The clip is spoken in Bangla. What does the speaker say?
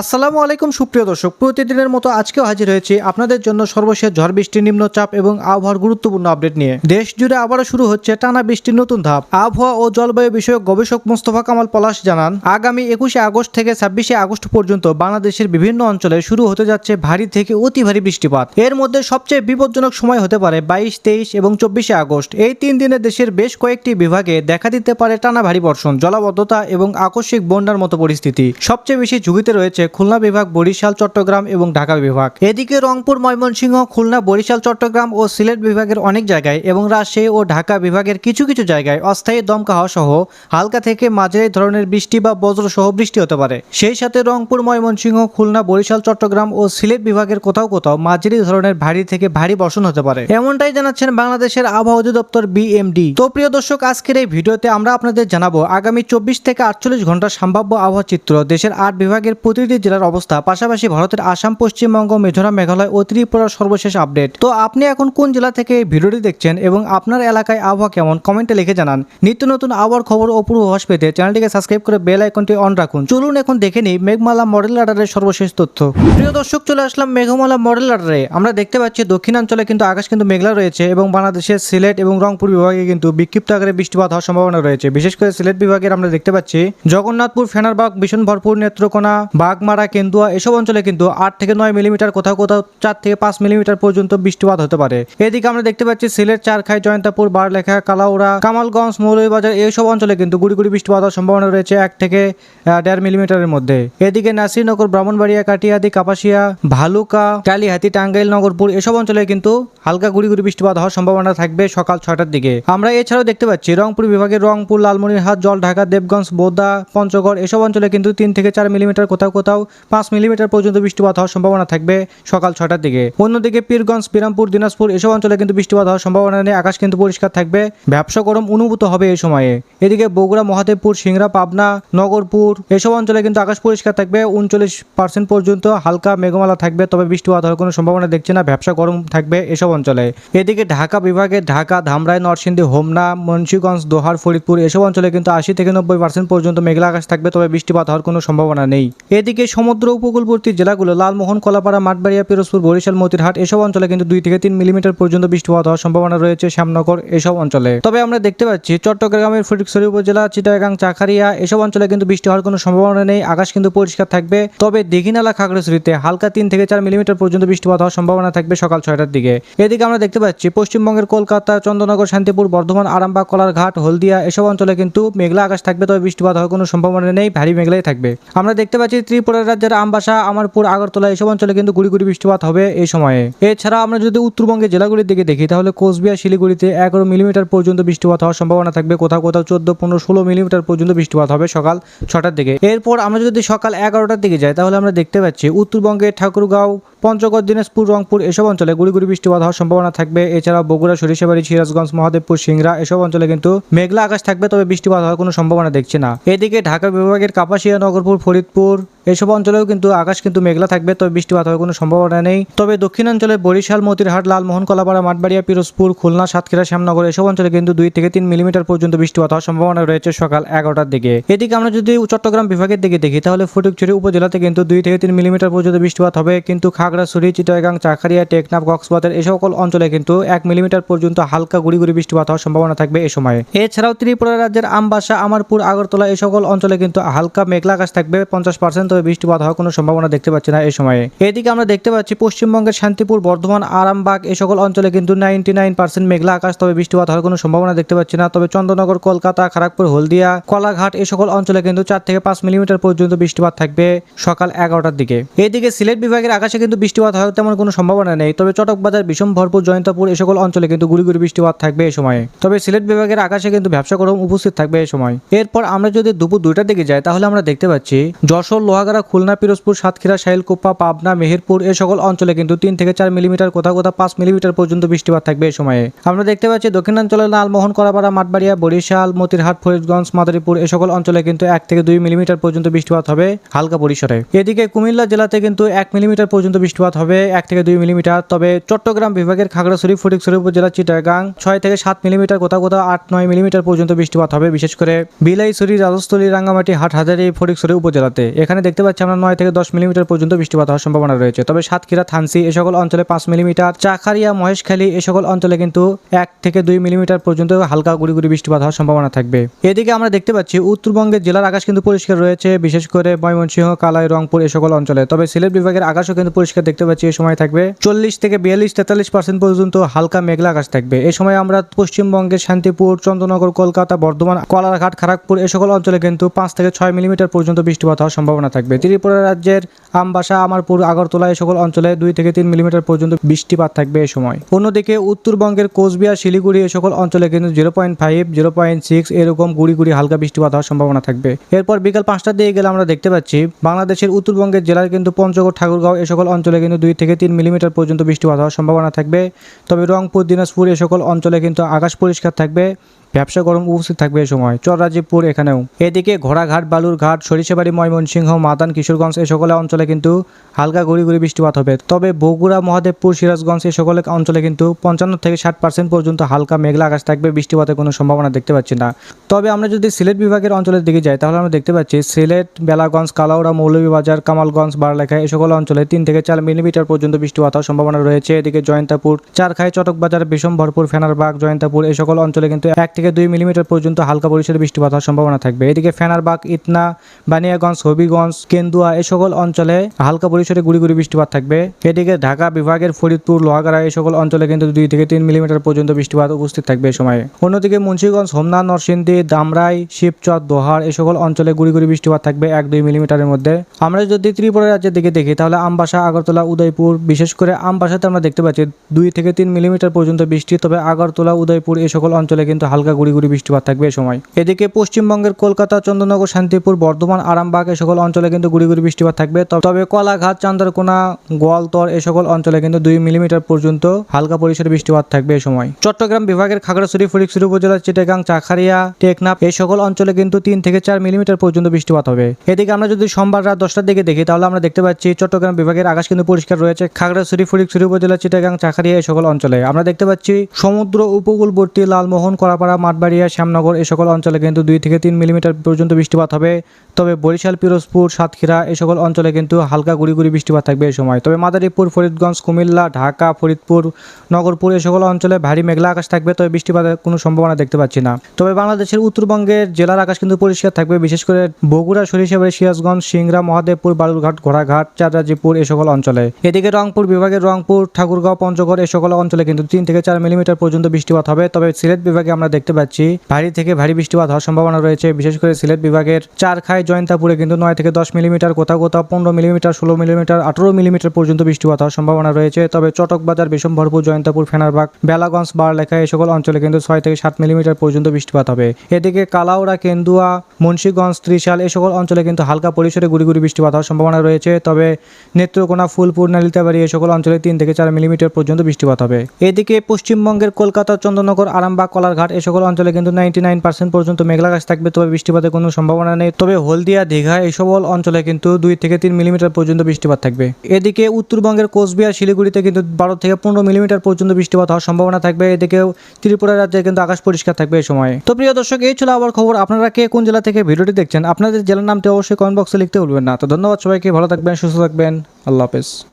আসসালামু আলাইকুম, সুপ্রিয় দর্শক। প্রতিদিনের মতো আজকেও হাজির হয়েছি আপনাদের জন্য সর্বশেষ ঝড় বৃষ্টি নিম্নচাপ এবং আবহাওয়ার গুরুত্বপূর্ণ আপডেট নিয়ে। দেশ জুড়ে আবারও শুরু হচ্ছে টানা বৃষ্টির নতুন ধাপ। আবহাওয়া ও জলবায়ু বিষয়ক গবেষক মোস্তফা কামাল পলাশ জানান, আগামী একুশে আগস্ট থেকে ছাব্বিশে আগস্ট পর্যন্ত বাংলাদেশের বিভিন্ন অঞ্চলে শুরু হতে যাচ্ছে ভারী থেকে অতি ভারী বৃষ্টিপাত। এর মধ্যে সবচেয়ে বিপজ্জনক সময় হতে পারে বাইশ, তেইশ এবং চব্বিশে আগস্ট। এই তিন দিনে দেশের বেশ কয়েকটি বিভাগে দেখা দিতে পারে টানা ভারী বর্ষণ, জলাবদ্ধতা এবং আকস্মিক বন্যার মতো পরিস্থিতি। সবচেয়ে বেশি ঝুঁকিতে রয়েছে খুলনা বিভাগ, বরিশাল, চট্টগ্রাম এবং ঢাকা বিভাগ। এদিকে রংপুর, ময়মনসিংহ, খুলনা, বরিশাল, চট্টগ্রাম ও সিলেট বিভাগের অনেক জায়গায় এবং রাজশাহী ও ঢাকা বিভাগের কিছু কিছু জায়গায় অস্থায়ী দমকা হাওয়া সহ হালকা থেকে মাঝারি ধরনের বৃষ্টি বা বজ্র সহ বৃষ্টি হতে পারে। সেই সাথে রংপুর, ময়মনসিংহ, খুলনা, বরিশাল, চট্টগ্রাম ও সিলেট বিভাগের কোথাও কোথাও মাঝারি ধরনের ভারী থেকে ভারী বর্ষণ হতে পারে। এমনটাই জানাচ্ছেন বাংলাদেশের আবহাওয়া অধিদপ্তর বিএমডি। তো প্রিয় দর্শক, আজকের এই ভিডিওতে আমরা আপনাদের জানাব, আগামী চব্বিশ থেকে আটচল্লিশ ঘণ্টার সম্ভাব্য আবহাওয়া চিত্র দেশের আট বিভাগের প্রতিটি জেলার অবস্থা। পাশাপাশি ভারতের আসাম, পশ্চিমবঙ্গ, মিজোরাম, মেঘালয় ও ত্রিপুরার সর্বশেষ আপডেট। তো আপনি এখন কোন জেলা থেকে এই ভিডিওটি দেখছেন এবং আপনার এলাকায় আবহাওয়া কেমন? কমেন্টে লিখে জানান। নিত্য নতুন আবহাওয়ার খবর ও পূর্বাভাস পেতে চ্যানেলটিকে সাবস্ক্রাইব করে বেল আইকনটি অন রাখুন। চলুন এখন দেখে নিই মেঘমালা মডেল রাডারের সর্বশেষ তথ্য। প্রিয় দর্শক, চলে আসলাম মেঘমালা মডেল রাডারে। আমরা দেখতে পাচ্ছি দক্ষিণাঞ্চলে কিন্তু আকাশ কিন্তু মেঘলা রয়েছে এবং বাংলাদেশের সিলেট এবং রংপুর বিভাগে কিন্তু বিক্ষিপ্ত আকারে বৃষ্টিপাত হওয়ার সম্ভাবনা রয়েছে। বিশেষ করে সিলেট বিভাগের আমরা দেখতে পাচ্ছি জগন্নাথপুর, ফেনারবাগ, ভীষণ ভরপুর নেত্রকোনা বাগমারা কেন্দুয়া এসব অঞ্চলে কিন্তু আট থেকে নয় মিলিমিটার কোথাও কোথাও চার থেকে পাঁচ মিলিমিটার পর্যন্ত বৃষ্টিপাত হতে পারে। এদিকে আমরা দেখতে পাচ্ছি সিলেট, চারখাই, জয়ন্তাপুর, বারলেখা, কালাউড়া, কামালগঞ্জ, মৌলভীবাজার এইসব অঞ্চলে কিন্তু গুড়ি গুড়ি বৃষ্টিপাত হওয়ার সম্ভাবনা রয়েছে এক থেকে দেড় মিলিমিটারের মধ্যে। এদিকে নাসিরনগর, ব্রাহ্মণবাড়িয়া, কাটিয়াদি, কাপাসিয়া, ভালুকা, কালীহাতি টাঙ্গাইল নগরপুর এসব অঞ্চলে কিন্তু হালকা গুড়ি গুড়ি বৃষ্টিপাত হওয়ার সম্ভাবনা থাকবে সকাল ছয়টার দিকে। আমরা এছাড়াও দেখতে পাচ্ছি রংপুর বিভাগের রংপুর, লালমনিরহাট জল ঢাকা দেবগঞ্জ, বোদা, পঞ্চগড় এসব অঞ্চলে কিন্তু তিন থেকে চার মিলিমিটার কোথাও কোথাও পাঁচ মিলিমিটার পর্যন্ত বৃষ্টিপাত হওয়ার সম্ভাবনা থাকবে সকাল ছটার দিকে। অন্যদিকে পীরগঞ্জ, বিরামপুর, দিনাজপুর এসব অঞ্চলে কিন্তু বৃষ্টিপাত হওয়ার সম্ভাবনা নেই। আকাশ কিন্তু পরিষ্কার থাকবে। ব্যবসা গরম অনুভূত হবে এই সময়ে। এদিকে বগুড়া, মহাদেবপুর, সিংড়া, পাবনা, নগরপুর এসব অঞ্চলে কিন্তু আকাশ পরিষ্কার থাকবে। উনচল্লিশ পার্সেন্ট পর্যন্ত হালকা মেঘমালা থাকবে, তবে বৃষ্টিপাত হওয়ার কোনো সম্ভাবনা দেখছে না। ব্যবসা গরম থাকবে এসব অঞ্চলে। এদিকে ঢাকা বিভাগে ঢাকা, ধামরাই, নরসিংদী, হোমনা, মুন্সিগঞ্জ, দোহার, ফরিদপুর এসব অঞ্চলে কিন্তু আশি থেকে নব্বই পার্সেন্ট পর্যন্ত মেঘলা আকাশ থাকবে, তবে বৃষ্টিপাত হওয়ার কোনো সম্ভাবনা নেই। এদিকে সমুদ্র উপকূলবর্তী জেলাগুলো লালমোহন, কলাপাড়া, মাঠবাড়িয়া, পিরোজপুর, বরিশাল, মতিরহাট এসব অঞ্চলে কিন্তু দুই থেকে তিন মিলিমিটার পর্যন্ত বৃষ্টিপাত হওয়ার সম্ভাবনা রয়েছে শ্যামনগর এসব অঞ্চলে। তবে আমরা দেখতে পাচ্ছি চট্টগ্রামের ফটিকছড়ি উপজেলা, চিটাগাং চাখারিয়া এসব অঞ্চলে কিন্তু বৃষ্টি হওয়ার কোনো সম্ভাবনা নেই, আকাশ কিন্তু পরিষ্কার থাকবে। তবে দিঘিনালা, খাগড়াছড়িতে হালকা তিন থেকে চার মিলিমিটার পর্যন্ত বৃষ্টিপাত হওয়ার সম্ভাবনা থাকবে সকাল ছয়টার দিকে। এদিকে আমরা দেখতে পাচ্ছি পশ্চিমবঙ্গের কলকাতা চন্দ্রনগর শান্তিপুর, বর্ধমান, আরামবাগ, কলারঘাট, হলদিয়া এসব অঞ্চলে কিন্তু মেঘলা আকাশ থাকবে, তবে বৃষ্টিপাত হওয়ার কোনো সম্ভাবনা নেই, ভারী মেঘলাই থাকবে। আমরা দেখতে পাচ্ছি রাজ্যের আমবাসা, আমারপুর, আগরতলা এসব অঞ্চলে কিন্তু গুড়ি গুড়ি বৃষ্টিপাত হবে এই সময়ে। এছাড়া আমরা যদি উত্তরবঙ্গের জেলাগুলির দিকে দেখি, তাহলে কোচবিহার, শিলিগুড়িতে এগারো মিলিমিটার পর্যন্ত বৃষ্টিপাত হওয়ার সম্ভাবনা থাকবে। কোথাও কোথাও চোদ্দ, পনেরো, ষোলো মিলিমিটার পর্যন্ত বৃষ্টিপাত হবে সকাল ছটার দিকে। এরপর আমরা যদি সকাল এগারোটার দিকে যাই, তাহলে আমরা দেখতে পাচ্ছি উত্তরবঙ্গের ঠাকুরগাঁও পঞ্চগড়, দিনাজপুর, রংপুর এসব অঞ্চলে গুড়ি গুড়ি বৃষ্টিপাত হওয়ার সম্ভাবনা থাকবে। এছাড়া বগুড়া, সরিষাবাড়ি, সিরাজগঞ্জ, মহাদেবপুর সিংরা এসব অঞ্চলে কিন্তু মেঘলা আকাশ থাকবে, তবে বৃষ্টিপাত হওয়ার কোনো সম্ভাবনা দেখছি না। এদিকে ঢাকা বিভাগের কাপাসিয়া, নগরপুর, ফরিদপুর এসব অঞ্চলেও কিন্তু আকাশ কিন্তু মেঘলা থাকবে, তবে বৃষ্টিপাত হওয়ার কোনো সম্ভাবনা নেই। তবে দক্ষিণাঞ্চলে বরিশাল, মতিরহাট, লালমোহন, কলাপাড়া, মাঠবাড়িয়া, পিরোজপুর, খুলনা, সাতক্ষীরা, শ্যামনগর এসব অঞ্চলে কিন্তু দুই থেকে তিন মিলিমিটার পর্যন্ত বৃষ্টিপাত হওয়ার সম্ভাবনা রয়েছে সকাল এগারোটার দিকে। এদিকে আমরা যদি চট্টগ্রাম বিভাগের দিকে দেখি, তাহলে ফটিকছড়ি উপজেলাতে কিন্তু দুই থেকে তিন মিলিমিটার পর্যন্ত বৃষ্টিপাত হবে, কিন্তু খাগড়াছড়ি চিটাগাং চাখারিয়া টেকনাফ, কক্সবাজার এই সকল অঞ্চলে কিন্তু এক মিলিমিটার পর্যন্ত হালকা গুড়ি গুড়ি বৃষ্টিপাত হওয়ার সম্ভাবনা থাকবে এই সময়ে। এছাড়াও ত্রিপুরা রাজ্যের আমবাসা, আমারপুর, আগরতলা এই সকল অঞ্চলে কিন্তু হালকা মেঘলা আকাশ থাকবে, পঞ্চাশ পার্সেন্ট তবে বৃষ্টিপাত হওয়ার কোনো সম্ভাবনা দেখতে পাচ্ছি না এই সময়ে। এদিকে আমরা দেখতে পাচ্ছি পশ্চিমবঙ্গের শান্তিপুর, বর্ধমান, আরামবাগ এই সকল অঞ্চলে কিন্তু নাইনটি নাইন পার্সেন্ট মেঘলা আকাশ, তবে বৃষ্টিপাত হওয়ার কোনো সম্ভাবনা দেখতে পাচ্ছি না। তবে চন্দ্রনগর, কলকাতা খড়গপুর হলদিয়া, কলাঘাট এই সকল অঞ্চলে কিন্তু চার থেকে পাঁচ মিলিমিটার পর্যন্ত বৃষ্টিপাত থাকবে সকাল এগারোটার দিকে। এদিকে সিলেট বিভাগের আকাশে কিন্তু বৃষ্টিপাত হওয়ার তেমন কোনো সম্ভাবনা নেই। তবে চটকবাজার, বিষম, ভরপুর, জয়ন্তপুর এই সকল অঞ্চলে কিন্তু গুড়ি গুড়ি বৃষ্টিপাত থাকবে এই সময়ে। তবে সিলেট বিভাগের আকাশে কিন্তু ব্যবসা গরম উপস্থিত থাকবে এই সময়। এরপর আমরা যদি দুপুর দুইটার দিকে যাই, তাহলে আমরা দেখতে পাচ্ছি যশোর, লোহাগাড়া, খুলনা, পিরোজপুর, সাতক্ষীরা শাইলকুপ্পা পাবনা, মেহেরপুর এই সকল অঞ্চলে কিন্তু তিন থেকে চার মিলিমিটার কোথাও কোথাও পাঁচ মিলিমিটার পর্যন্ত বৃষ্টিপাত থাকবে এই সময়ে। আমরা দেখতে পাচ্ছি দক্ষিণাঞ্চলের লালমোহন কলাপাড়া মাঠবাড়িয়া, বরিশাল, মতিরহাট, ফরিদগঞ্জ, মাদারীপুর এই সকল অঞ্চলে কিন্তু এক থেকে দুই মিলিমিটার পর্যন্ত বৃষ্টিপাত হবে হালকা পরিসরে। এদিকে কুমিল্লা জেলাতে কিন্তু এক মিলিমিটার পর্যন্ত বৃষ্টিপাত হবে এক থেকে দুই মিলিমিটার। তবে চট্টগ্রাম বিভাগের খাগড়াছড়ি, ফটিকছড়ি উপজেলা চিটাগাং ছয় থেকে সাত মিলিমিটার, কোথাও কোথাও আট নয় মিলিমিটার পর্যন্ত বৃষ্টিপাত হবে। বিশেষ করে বিলাইছড়ি, রাজস্থলী, রাঙ্গামাটি, হাটহাজারি, ফটিকছড়ি উপজেলাতে। এখানে দেখতে পাচ্ছি আমরা নয় থেকে দশ মিলিমিটার পর্যন্ত বৃষ্টিপাত হওয়ার সম্ভাবনা রয়েছে। তবে সাতক্ষীরা, থানসি এ সকল অঞ্চলে পাঁচ মিলিমিটার। চাকারিয়া মহেশখালী এ সকল অঞ্চলে কিন্তু এক থেকে দুই মিলিমিটার পর্যন্ত হালকা গুড়ি গুড়ি বৃষ্টিপাত হওয়ার সম্ভাবনা থাকবে। এদিকে আমরা দেখতে পাচ্ছি উত্তরবঙ্গের জেলার আকাশ কিন্তু পরিষ্কার রয়েছে, বিশেষ করে ময়মনসিংহ, কালাই, রংপুর এ সকল অঞ্চলে। তবে সিলেট বিভাগের আকাশও কিন্তু পরিষ্কার দেখতে পাচ্ছি, এই সময় থাকবে চল্লিশ থেকে বিয়াল্লিশ, তেতাল্লিশ পার্সেন্ট পর্যন্ত হালকা মেঘলা আকাশ থাকবে। এই সময় আমরা পশ্চিমবঙ্গের শান্তিপুর, চন্দ্রনগর, কলকাতা, বর্ধমান, কলারঘাট খড়গপুর এ সকল অঞ্চলে কিন্তু পাঁচ থেকে ছয় মিলিমিটার পর্যন্ত বৃষ্টিপাত হওয়ার সম্ভাবনা থাকবে। ত্রিপুরা রাজ্যের আমবাসা, আমারপুর, আগরতলা এই সকল অঞ্চলে দুই থেকে তিন মিলিমিটার পর্যন্ত বৃষ্টিপাত থাকবে এই সময়। অন্যদিকে উত্তরবঙ্গের কোচবিহার, শিলিগুড়ি এই সকল অঞ্চলে কিন্তু zero point five zero point six এরকম গুড়ি গুড়ি হালকা বৃষ্টিপাত হওয়ার সম্ভাবনা থাকবে। এরপর বিকাল পাঁচটার দিকে গেলে আমরা দেখতে পাচ্ছি, বাংলাদেশের উত্তরবঙ্গের জেলার কিন্তু পঞ্চগড়, ঠাকুরগাঁও এই সকল অঞ্চলে কিন্তু দুই থেকে তিন মিলিমিটার পর্যন্ত বৃষ্টিপাত হওয়ার সম্ভাবনা থাকবে। তবে রংপুর, দিনাজপুর এ সকল অঞ্চলে কিন্তু আকাশ পরিষ্কার থাকবে। ব্যবসা গরম উপস্থিত থাকবে এই সময়। চররাজীবপুর এখানেও। এদিকে ঘোড়াঘাট, বালুরঘাট, সরিষাবাড়ি, ময়মনসিংহ মাদান কিশোরগঞ্জ এই সকল অঞ্চলে কিন্তু হালকা গুড়ি গুড়ি বৃষ্টিপাত হবে। তবে বগুড়া, মহাদেবপুর, সিরাজগঞ্জ এই সকল অঞ্চলে কিন্তু পঞ্চান্ন থেকে ষাট পার্সেন্ট পর্যন্ত হালকা মেঘলা আকাশ থাকবে বৃষ্টিপাতের কোনো সম্ভাবনা দেখতে পাচ্ছি না। তবে আমরা যদি সিলেট বিভাগের অঞ্চলের দিকে যাই, তাহলে আমরা দেখতে পাচ্ছি সিলেট, বেলাগঞ্জ, কালাউড়া, মৌলভীবাজার, কামালগঞ্জ বারলেখা এই সকল অঞ্চলে তিন থেকে চার মিলিমিটার পর্যন্ত বৃষ্টিপাত হওয়ার সম্ভাবনা রয়েছে। এদিকে জয়ন্তাপুর, চারখাই, চটকবাজার বিষমভরপুর ফেনারবাগ, জয়ন্তাপুর এই সকল অঞ্চলে কিন্তু এক থেকে দুই মিলিমিটার পর্যন্ত হালকা পরিসরে বৃষ্টিপাত হওয়ার সম্ভাবনা থাকবে। এদিকে ফেনারবাগ, ইতনা, বানিয়াগঞ্জ, হবিগঞ্জ, কেন্দুয়া এই সকল অঞ্চলে হালকা পরিসরে গুড়ি গুড়ি বৃষ্টিপাত থাকবে। এদিকে ঢাকা বিভাগের ফরিদপুর, লোহাগাড়া এই সকল অঞ্চলে কিন্তু দুই থেকে তিন মিলিমিটার পর্যন্ত বৃষ্টিপাত উপস্থিত থাকবে এই সময়ে। অন্যদিকে মুন্সিগঞ্জ, হোমনা, নরসিংদী, দামরাই, শিবচর, দোহার এই সকল অঞ্চলে গুড়ি গুড়ি বৃষ্টিপাত থাকবে এক দুই মিলিমিটারের মধ্যে। আমরা যদি ত্রিপুরা রাজ্যের দিকে দেখি, তাহলে আমবাসা, আগরতলা, উদয়পুর, বিশেষ করে আমবাসাতে আমরা দেখতে পাচ্ছি দুই থেকে তিন মিলিমিটার পর্যন্ত বৃষ্টি, তবে আগরতলা, উদয়পুর এই সকল অঞ্চলে কিন্তু হালকা গুড়ি গুড়ি বৃষ্টিপাত থাকবে এই সময়। এদিকে পশ্চিমবঙ্গের কলকাতা, চন্দ্রনগর, শান্তিপুর, বর্ধমান, আরামবাগ এই সকল অঞ্চলে কিন্তু গুড়ি গুড়ি বৃষ্টিপাত থাকবে। তবে- কলাঘাট, চান্দারকোনা, গোয়ালতর এই সকল অঞ্চলে কিন্তু দুই মিলিমিটার পর্যন্ত হালকা পরিসরে বৃষ্টিপাত থাকবে এই সময়। চট্টগ্রাম বিভাগের খাগড়াছড়ি ফরিকছড়ি উপজেলার চিটাগাং চাখারিয়া টেকনাফ এই সকল অঞ্চলে কিন্তু তিন থেকে চার মিলিমিটার পর্যন্ত বৃষ্টিপাত হবে। এদিকে আমরা যদি সোমবার রাত দশটার দিকে দেখি, তাহলে আমরা দেখতে পাচ্ছি চট্টগ্রাম বিভাগের আকাশ কিন্তু পরিষ্কার রয়েছে। খাগড়াছড়ি ফরিকছড়ি উপজেলার চিটাগাং চাখারিয়া এই সকল অঞ্চলে আমরা দেখতে পাচ্ছি সমুদ্র উপকূলবর্তী লালমোহন করাপাড়া মাঠবাড়িয়া, শ্যামনগর এই সকল অঞ্চলে কিন্তু দুই থেকে তিন মিলিমিটার পর্যন্ত বৃষ্টিপাত হবে। তবে বরিশাল, পিরোজপুর, সাতক্ষীরা এই সকল অঞ্চলে কিন্তু হালকা গুড়ি গুড়ি বৃষ্টিপাত থাকবে এই সময়। তবে মাদারীপুর, ফরিদগঞ্জ, কুমিল্লা, ঢাকা, ফরিদপুর, নগরপুর এই সকল অঞ্চলে ভারী মেঘলা আকাশ থাকবে, তবে বৃষ্টিপাতের কোনো সম্ভাবনা দেখতে পাচ্ছি না। তবে বাংলাদেশের উত্তরবঙ্গের জেলার আকাশ কিন্তু পরিষ্কার থাকবে, বিশেষ করে বগুড়া, সরিষাবাড়ি, সিরাজগঞ্জ সিংরা মহাদেবপুর, বালুরঘাট, ঘোড়াঘাট চাঁদরাজিপুর এই সকল অঞ্চলে। এদিকে রংপুর বিভাগের রংপুর, ঠাকুরগাঁও, পঞ্চগড় এই সকল অঞ্চলে কিন্তু তিন থেকে চার মিলিমিটার পর্যন্ত বৃষ্টিপাত হবে। তবে সিলেট বিভাগে আমরা দেখতে পাচ্ছি। ভারী থেকে ভারী বৃষ্টিপাত হওয়ার সম্ভাবনা রয়েছে। বিশেষ করে সিলেট বিভাগের চারখাই জয়ন্তাপুরে কিন্তু নয় থেকে দশ মিলিমিটার, কোথাও কোথাও পনেরো মিলিমিটার, ষোলো মিলিমিটার, আঠারো মিলিমিটার পর্যন্ত বৃষ্টিপাত হওয়ার সম্ভাবনা রয়েছে। তবে চটকবাজার বিষমভরপুর জয়ন্তাপুর, ফেনারবাগ, বেলাগঞ্জ, বারলেখা এই সকল অঞ্চলে কিন্তু ছয় থেকে সাত মিলিমিটার পর্যন্ত বৃষ্টিপাত হবে। এদিকে কালাউড়া, কেন্দুয়া, মুন্সীগঞ্জ, ত্রিশাল এই সকল অঞ্চলে কিন্তু হালকা পরিসরে গুড়ি গুড়ি বৃষ্টিপাত হওয়ার সম্ভাবনা রয়েছে। তবে নেত্রকোনা, ফুলপুর, নালিতাবাড়ি এই সকল অঞ্চলে তিন থেকে চার মিলিমিটার পর্যন্ত বৃষ্টিপাত হবে। এদিকে পশ্চিমবঙ্গের কলকাতা, চন্দ্রনগর, আরামবাগ, কলারঘাট এই সকল অঞ্চলে কিন্তু নাইনটি নাইন পার্সেন্ট পর্যন্ত মেঘলা গাছ থাকবে, তবে বৃষ্টিপাতের কোনো সম্ভাবনা নেই। তবে হলদিয়া, দীঘা এই সকল অঞ্চলে কিন্তু দুই থেকে তিন মিলিমিটার পর্যন্ত বৃষ্টিপাত থাকবে। এদিকে উত্তরবঙ্গের কোচবিহার, শিলিগুড়িতে কিন্তু বারো থেকে পনেরো মিলিমিটার পর্যন্ত বৃষ্টিপাত হওয়ার সম্ভাবনা থাকবে। এদিকে ত্রিপুরা রাজ্যে কিন্তু আকাশ পরিষ্কার থাকবে এই সময়। তো প্রিয় দর্শক, এই ছিল আবার খবর। আপনারা কে কোন জেলা থেকে ভিডিওটি দেখছেন, আপনাদের জেলার নামটি অবশ্যই কমেন্ট বক্সে লিখতে ভুলবেন না। তো ধন্যবাদ সবাইকে, ভালো থাকবেন, সুস্থ থাকবেন। আল্লাহ হাফেজ।